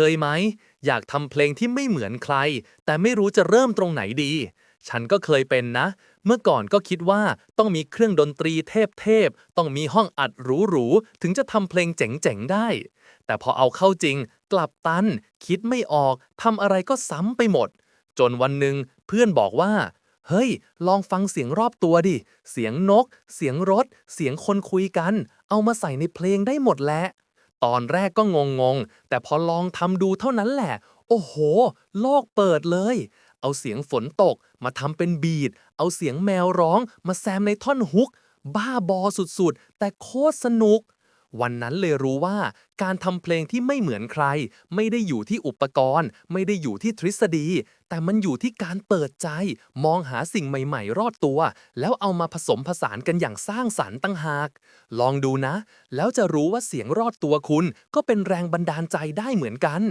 เคยไหม อยากทำเพลงที่ไม่เหมือนใคร แต่ไม่รู้จะเริ่มตรงไหนดี ฉันก็เคยเป็นนะ เมื่อก่อนก็คิดว่าต้องมีเครื่องดนตรีเทพๆ ต้องมีห้องอัดหรูๆ ถึงจะทำเพลงเจ๋งๆ ได้ แต่พอเอาเข้าจริง กลับตัน คิดไม่ออกทำอะไรก็ซ้ำไปหมด จนวันหนึ่งเพื่อนบอกว่าเฮ้ย ลองฟังเสียงรอบตัวดิ เสียงนก เสียงรถ เสียงคนคุยกัน เอามาใส่ในเพลงได้หมดแหละ ตอนแรกก็งงงๆแต่พอลองทำดูเท่านั้นแหละ โอ้โห โลกเปิดเลย เอาเสียงฝนตกมาทำเป็นบีด เอาเสียงแมวร้องมาแซมในท่อนฮุก บ้าบอสุดๆ แต่โคตรสนุก วันนั้นเลยรู้ว่าการทำเพลงที่ไม่เหมือนใคร ไม่ได้อยู่ที่อุปกรณ์ ไม่ได้อยู่ที่ทฤษฎี แต่มันอยู่ที่การเปิดใจ มองหาสิ่งใหม่ ๆ รอบตัว แล้วเอามาผสมผสานกันอย่างสร้างสรรค์ตั้งหาก ลองดูนะ แล้วจะรู้ว่าเสียงรอดตัวคุณ ก็เป็นแรงบันดาลใจได้เหมือนกัน